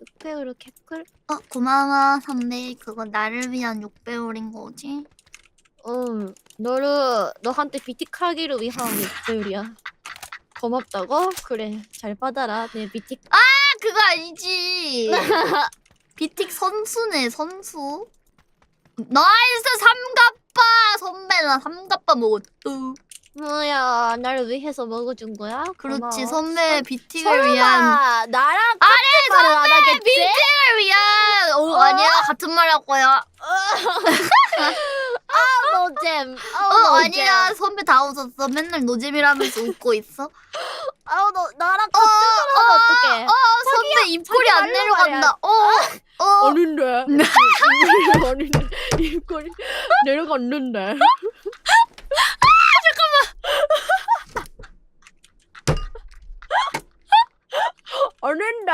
6배우로 개꿀? 어 고마워 선배 그거 나를 위한 6배울인 거지? 응 너를 너한테 비틱하기를 위한 6배우리야 고맙다고? 그래 잘 받아라 내 비틱 아 그거 아니지 비틱 선수네 선수 나이스 삼갑바 선배 나 삼갑바 먹었어 뭐야 나를 위해서 먹어준 거야? 그렇지 고마워. 선배 비틱을 위한 나랑 아래 말을 안 하겠지? 비틱을 위한 어, 아니야? 같은 말할 거야. 노잼. 어 아니야. 선배 다 웃었어. 맨날 노잼이라면서 웃고 있어? 아우 너 나랑 같은 말 하면 어떡해? 어 선배 입꼬리 안 말로 내려간다. 어어. 아닌데? 아닌데? 입꼬리 내려갔는데? 잠깐만. 아닌데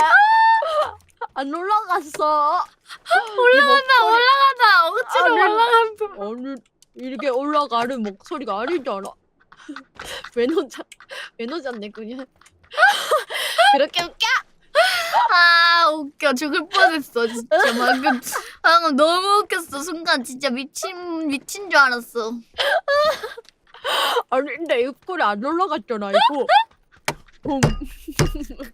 안 올라갔어. 올라간다 올라간다. 억지로 아니. 올라간다 아니 이렇게 올라가는 목소리가 아니잖아. 매너자 매너자네 그냥. 그렇게 웃겨? 아 웃겨. 죽을 뻔했어 진짜. 방금 방금 너무 웃겼어 순간. 진짜 미친 미친 줄 알았어. 아닌데 입꼬리 안 올라갔잖아 이거. 음.